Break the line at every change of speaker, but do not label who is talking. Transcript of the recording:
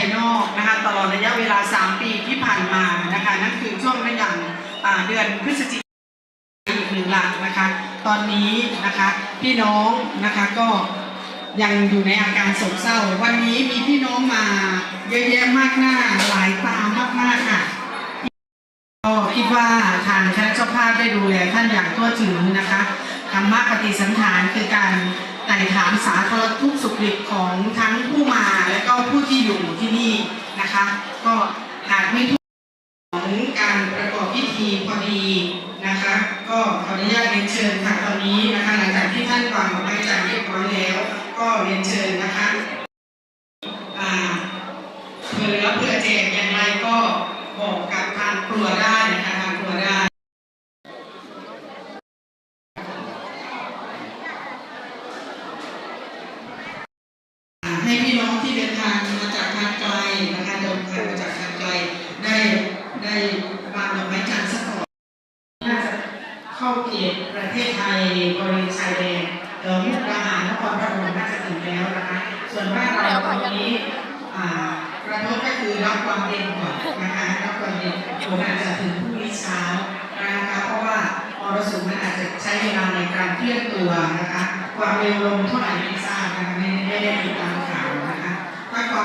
ายนอกนะคะตลอดระยะเวลา 3 ปีที่ผ่านมานะคะนั่นคือช่วงระยะอ่าเดือนพฤศจิกายนอีกหนึ่งหลักนะคะ ตอนนี้นะคะพี่น้องนะคะก็ยังอยู่ในอาการโศกเศร้า วันนี้มีพี่น้องมาเยอะแยะมากหน้าหลายตามากๆค่ะก็คิดว่าทางคณะเจ้าภาพได้ดูแลท่านอย่างทั่วถึงนะคะธรรมปฏิสันฐานคือการไต่ถามสาธา รณทุกข์สุขดิบของทั้งผู้มาและก็ผู้ที่อยู่ที่นี่นะคะ ก็หากไม่ทุกข์ของการประกอบพิธีพอดีนะคะ ก็ขออนุญาตเรียนเชิญค่ะตอนนี้นะคะหลังจากที่ท่านวางดอกไม้จันทร์เรียบร้อยแล้ว ก็เรียนเชิญนะคะเผื่อเหลือเผื่อแจกอย่างไรก็บอกกับทางครัวได้นะคะทางครัวได้ ให้พี่น้องที่เดินทางมาจากทางไกลนะคะเดินทางมาจากทางไกลได้ได้วางดอกไม้จันทร์สักก่อนน่าจะเข้าเขตประเทศไทยบริเวณชายแดนเอ่อมุกดาหารนครพนมน่าจะถึงแล้วนะคะส่วนบ้านเราตอนนี้อากระทบก็คือรับความเย็นก่อนนะคะรับความเย็นฝนอาจจะถึงพรุ่งนี้เช้านะคะเพราะว่ามรสุมมันอาจจะใช้เวลาในการเคลื่อนตัวนะคะความเร็วลมเท่าไหร่